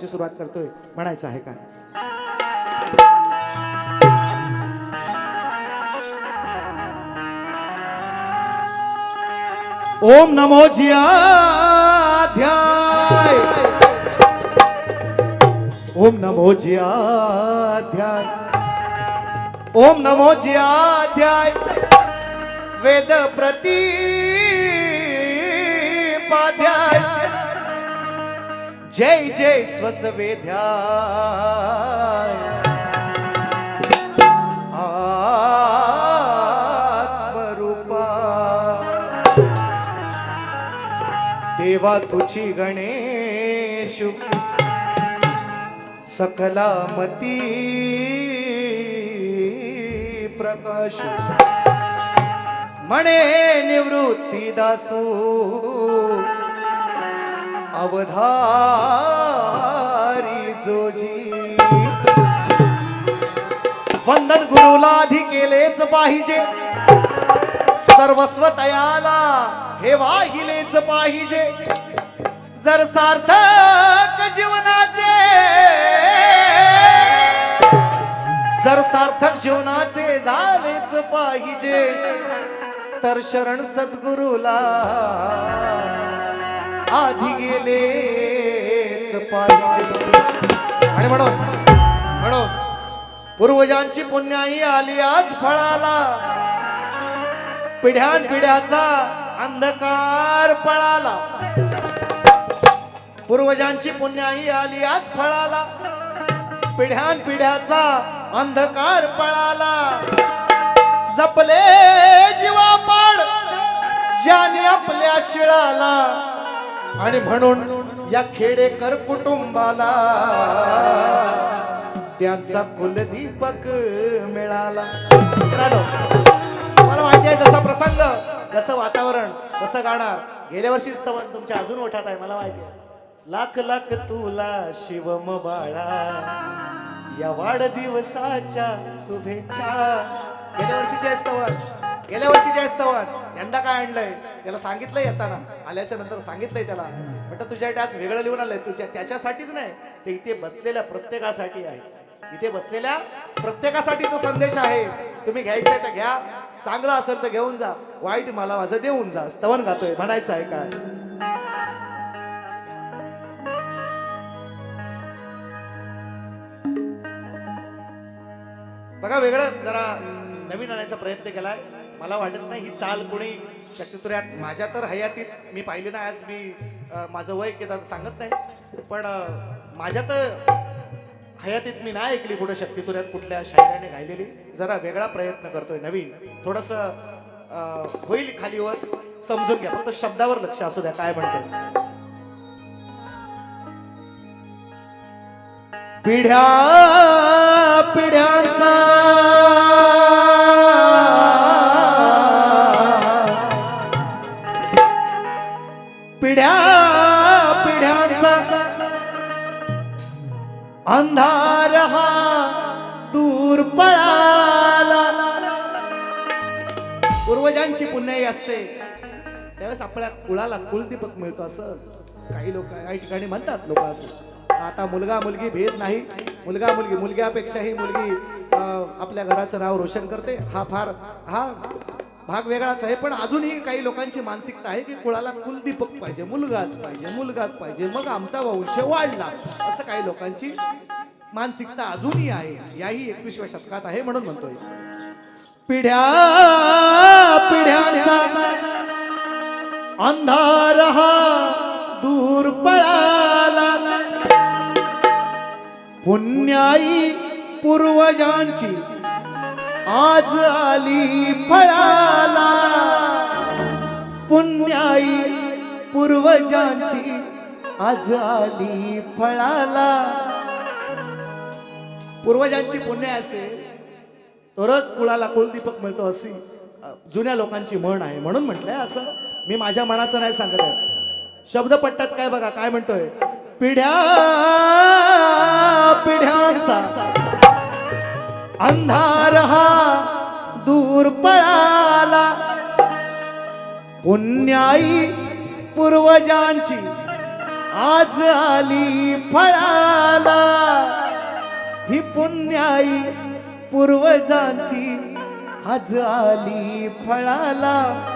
कार्यक्रमाची सुरुवात करतोय. म्हणायचं आहे का? ओम नमो जियाध्याय. ओम नमो जियाध्याय. ओम नमो जियाध्याय. वेद प्रतिपाध्याय. जय जय स्वसवेध्या. आत्मरूपा. देवा तुझी गणेश. सकलामती प्रकाश. म्हणे निवृत्ती दासू. अवधारी जोजी वंदन गुरुला आधी केलेच पाहिजे. सर्वस्व तयाला हे वाहिलेच पाहिजे. जर सार्थक जीवनाचे जर सार्थक जीवनाचे झालेच पाहिजे तर शरण सद्गुरूला. आधी गेले आणि म्हणून म्हणून पूर्वजांची पुण्याई आली आज फळाला. पिढ्यान पिढ्याचा अंधकार पळाला. पूर्वजांची पुण्याई आली आज फळाला. पिढ्यान पिढ्याचा अंधकार पळाला. जपले जीवा पाड ज्याने आपल्या शिळाला. आणि म्हणून या खेडेकर कुटुंबाला त्यांचा कुलदीपक मिळाला. मला माहिती आहे जसा प्रसंग जसं वातावरण कसं गाणार गेल्या वर्षी स्तवन तुमच्या अजून ओठात आहे मला माहिती आहे. लाख लाख तुला शिवम बाळा या वाढदिवसाच्या शुभेच्छा. गेल्या वर्षीचे आहे गेल्या वर्षीचे आहे यंदा काय आणलंय? त्याला सांगितलंय येताना. आल्याच्यानंतर सांगितलंय त्याला. म्हटलं तुझ्या आज वेगळं लिहून आलंय. तुझ्या त्याच्यासाठीच नाही. ते इथे बसलेल्या प्रत्येकासाठी आहे. इथे बसलेल्या प्रत्येकासाठी तो संदेश आहे. तुम्ही घ्यायचा आहे तर घ्या. चांगलं असेल तर घेऊन जा. वाईट मला माझं देऊन जा. स्तवन गातोय. म्हणायचं आहे काय? बघा वेगळं जरा नवीन आणायचा प्रयत्न केलाय. मला वाटत नाही ही चाल कोणी शक्यतुऱ्यात माझ्या तर हयातीत मी पाहिली ना आज मी माझं वय किती सांगत नाही. पण माझ्या तर हयातीत मी नाही ऐकली कुठं शक्तितुऱ्यात कुठल्या शायराने गायलेली. जरा वेगळा प्रयत्न करतोय नवीन. थोडस होईल खालीवर समजून घ्या. फक्त शब्दावर लक्ष असू द्या काय म्हणतो पिढ्या पळाला. पूर्वजांची पुण्याई असते. त्यावेळेस आपल्या कुळाला कुलदीपक मिळतो असं काही लोक काही ठिकाणी म्हणतात लोक असं. आता मुलगा मुलगी भेद नाही. मुलगा मुलगी मुलग्यापेक्षाही मुलगी आपल्या घराचं नाव रोशन करते. हा फार हा भाग वेगळाच आहे. पण अजूनही काही लोकांची मानसिकता आहे की कुळाला कुलदीपक पाहिजे मुलगाच पाहिजे मुलगाच पाहिजे. मग आमचा वंश वाढला असं काही लोकांची मानसिकता अजूनही आहे. याही एकविसव्या शतकात आहे म्हणून म्हणतोय. पिढ्या पिढ्यांचा अंधार हा दूर पळाला. पुण्याई पूर्वजांची आज आली फळाला. पुण्याई पूर्वजांची आज आली फळाला. पूर्वजांची पुण्य असे तरच कुळाला कुलदीपक मिळतो अशी जुन्या लोकांची म्हण आहे. म्हणून म्हटलंय असं मी माझ्या मनाचं नाही सांगत आहे. शब्द पट्ट्यात काय बघा काय म्हणतोय? पिढ्या पिढ्यांचा. अंधार हा दूर पळाला. पुण्याई पूर्वजांची आज आली फळाला. ही पुण्याई पूर्वजांची आज आली फळाला.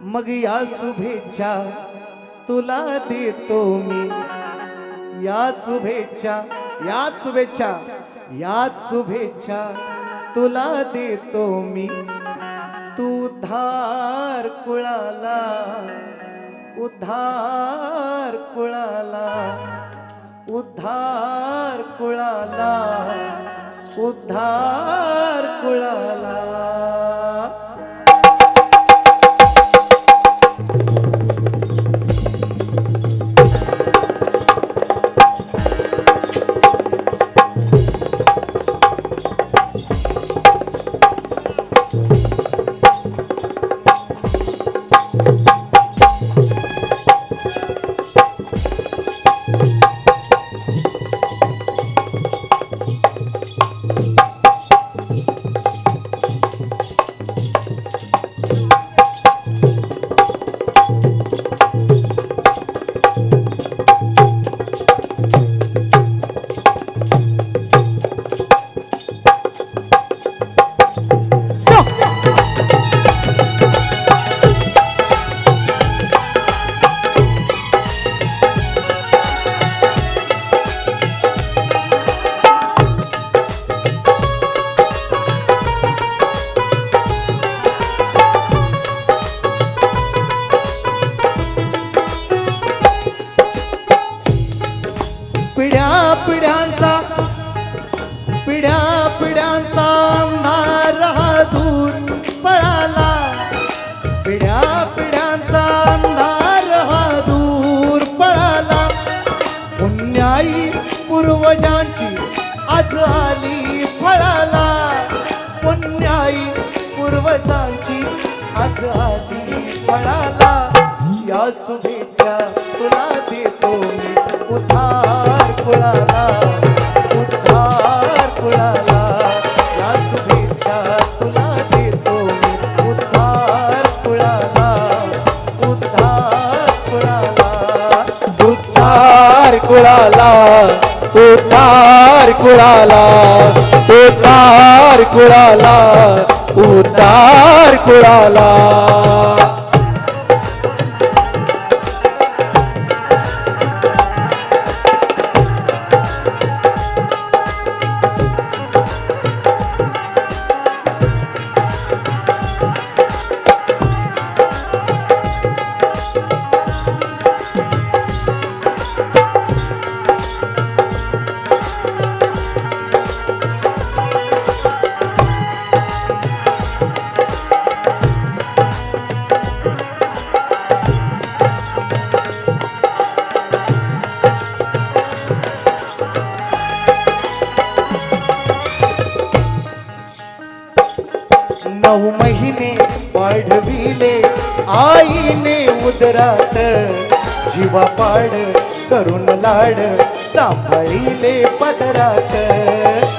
मग या शुभेच्छा तुला देतो मी. या शुभेच्छा याच शुभेच्छा याच शुभेच्छा तुला देतो मी. तू धार कुळाला उधार कुळाला. उद्धार कुळाला उद्धार कुळाला. आज आली फळाला या शुभेच्छा तुला देतो मी उधार कुळाला उधार कुळाला या शुभेच्छा तुला देतो मी उधार कुळाला उधार कुळाला उधार कुळाला उधार कुळाला उधार कुळाला उतार कुळाला. वाढविले आईने उदरात जीवा पाड करून लाड सांभाळिले पदरात.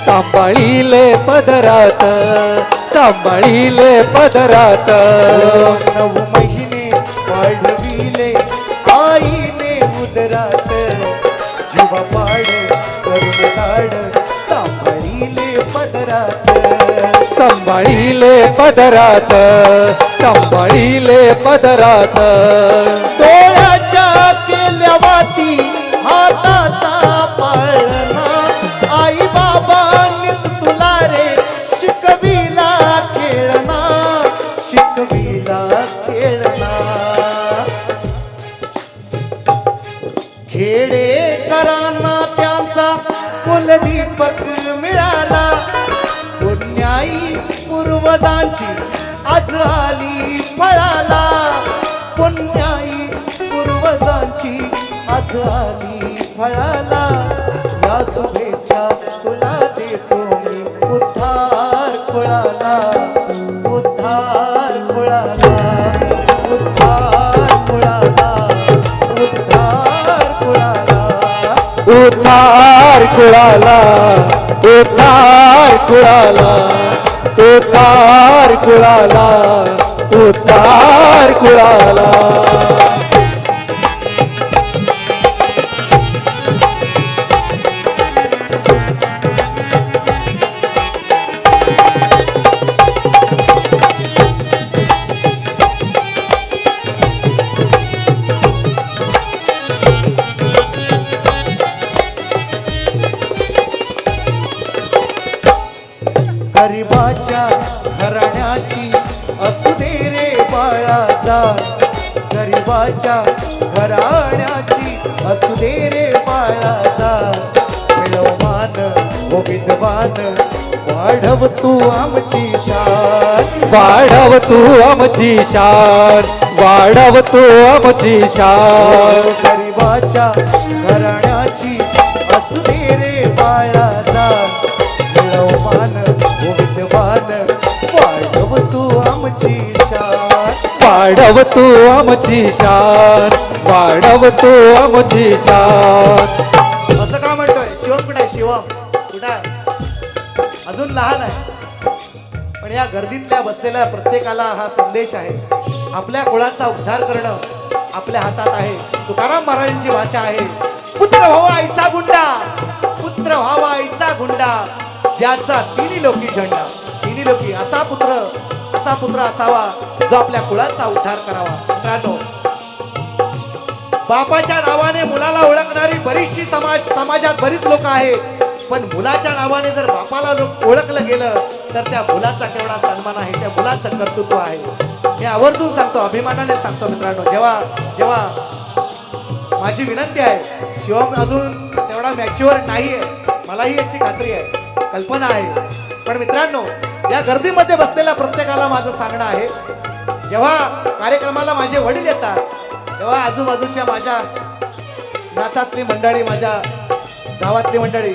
सांभाळिले पदरात सांभाळिले पदरात. नऊ महिने वाढविले आईने उदरात जीवा पाड करून लाड सांभाळिले पदरात. सांभाळिले पदरात. सांभाळिले पदरात. डोळ्याच्या केल्या वाती हाताचा पाळणा. आई बाबांनीच तुला रे शिकविला खेळणा. शिकविला खेळणा. खेडेकरांना त्यांचा कुलदीपक मिळाला. पुण्याई पूर्वजांची आज आली फळाला. पुण्याई पूर्वजांची आज आली फळाला. या शुभेच्छा तुला देतो मी. उद्धार फळाला. उद्धार कुळाला उद्धार कुळाला उद्धार कुळाला उद्धार कुळाला उद्धार कुळाला उतार कुळाला उतार कुळाला. गरिबाच्या घराण्याची असू दे रे बाळाचा. गरिबाच्या घराण्याची असू दे रे बाळाचा. मिळवमान गोविंदमान हो वाढव तू आमची शान. वाढव तू आमची शान वाढव तू आमची शान. हो गरिबाच्या घराण्याची असू दे रे बाळा. वाढव तू आमची शान वाढव तू आमची शान. असं का म्हणतोय? शिवम कुठे आहे? शिवम. कुठे अजून लहान आहे. पण या गर्दीतल्या बसलेल्या प्रत्येकाला हा संदेश आहे. आपल्या कुळाचा उद्धार करणं आपल्या हातात आहे. तुकाराम महाराजांची भाषा आहे. पुत्र व्हावा ऐसा गुंडा. पुत्र व्हावा ऐसा गुंडा. ज्याचा तिन्ही लोकी झंडा तिन्ही लोकी असा पुत्र असा पुत्र असावा जो आपल्या कुळाचा उद्धार करावा. मित्रांनो बापाच्या नावाने मुलाला ओळखणारी बरीचशी समाज समाजात बरीच लोक आहेत. पण मुलाच्या नावाने जर बापाला ओळखलं गेलं तर त्या मुलाचा केवढा सन्मान आहे त्या मुलाचं कर्तृत्व आहे. मी आवर्जून सांगतो अभिमानाने सांगतो मित्रांनो जेव्हा जेव्हा माझी विनंती आहे शिवम अजून तेवढा मॅच्युअर नाही आहे मलाही याची खात्री आहे कल्पना आहे. पण मित्रांनो या गर्दीमध्ये बसलेल्या प्रत्येकाला माझं सांगणं आहे. जेव्हा कार्यक्रमाला माझे वडील येतात तेव्हा आजूबाजूच्या माझ्या नाचातली मंडळी माझ्या गावातली मंडळी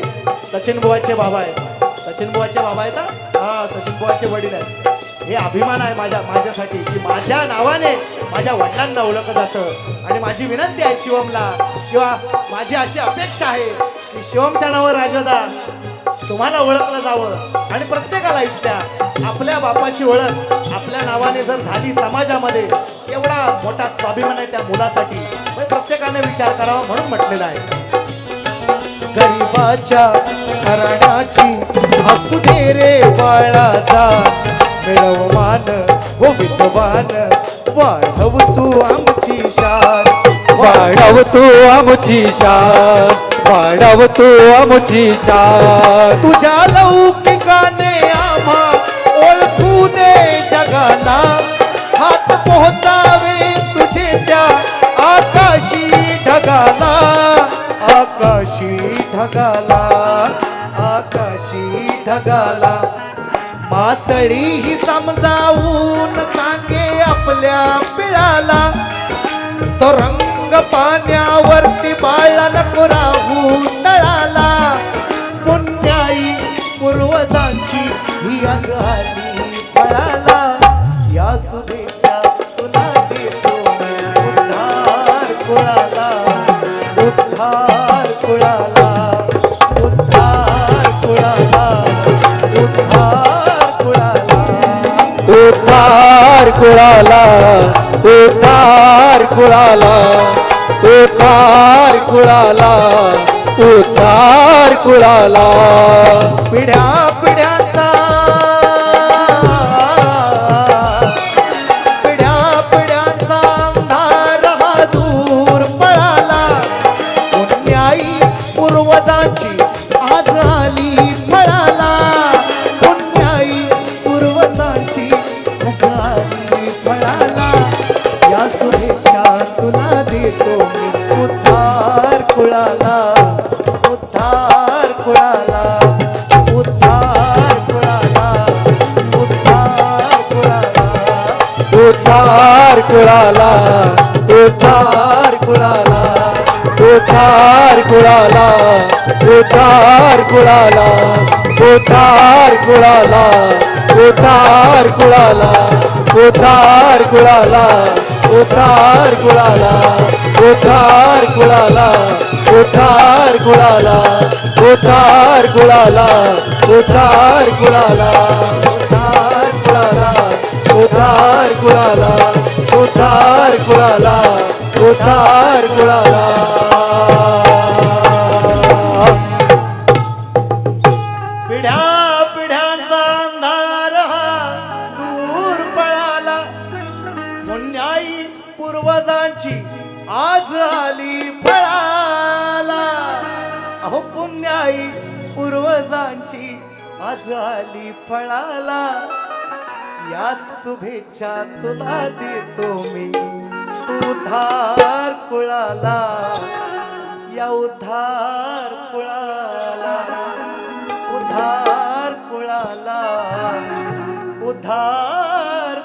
सचिन बुवाचे बाबा आहे सचिन बुवाचे बाबा आहेत हा? हा सचिन बुवाचे वडील आहेत. हे अभिमान आहे माझ्या माझ्यासाठी की माझ्या नावाने माझ्या वडिलांना ओळखलं जातं. आणि माझी विनंती आहे शिवमला किंवा माझी अशी अपेक्षा आहे की शिवमच्या नावावर राजदा तुम्हाला ओळखलं जावं. आणि प्रत्येकाला इथल्या आपल्या बापाची ओळख आपल्या नावाने जर झाली समाजामध्ये एवढा मोठा स्वाभिमान आहे त्या मुलासाठी. प्रत्येकाने विचार करावा म्हणून म्हटलेला आहे. गरिबाच्या घराण्याची असू दे रे बाळाचा. मिळवमान गोविंदवान वाढव तू आमची शान. वाढव तू आमची शान. वाढवतो आमची शान. तुझ्या लौकिकाने आम्हा ओळखू दे जगाला. हात पोहोचावे तुझे त्या आकाशी ढगाला. आकाशी ढगाला आकाशी ढगाला. मासळी ही समजावून सांगे आपल्या पिळाला. तो रंग पाण्यावर बाळा नको राहू तळाला पुण्याई पूर्वजांची ही आज आली फळाला या शुभेच्छा तुला देतो उद्धार कुळाला. उद्धार कुळाला. उद्धार कुळाला. उद्धार कुळाला. उद्धार कुळाला. उद्धार कुळाला. उद्धार कुळाला उद्धार कुळाला. पिढ्या पिढ्याचा पिढ्या पिढ्याचा अंधार हा दूर पळाला. पुण्याई पूर्वजांची आज आली पळाला पुण्याई पूर्वजांची आज आली पळाला या शुभेच्छा तुला देतो मी उद्धार कुळाला उद्धार कुळाला उद्धार कुळाला उद्धार कुळाला उद्धार कुळाला उद्धार कुळाला उद्धार कुळाला उद्धार कुळाला उद्धार कुळाला उद्धार कुळाला उद्धार कुळाला उद्धार कुळाला कोठार कुळाला कोठार कुळाला कोठार कुळाला कोठार कुळाला उद्धार कुळाला उद्धार कुळाला कोठार कुळाला कोठार कुळाला पिढ्या पिढ्यांचा अंधार हा दूर पळाला. पुण्याई पूर्वजांची आज आली फळाला. अहो पुण्याई पूर्वजांची आज आली फळाला. याच शुभेच्छा तुला देतो मी. तू धार कुळाला. या उधार कुळाला. उधार कुळाला. उद्धार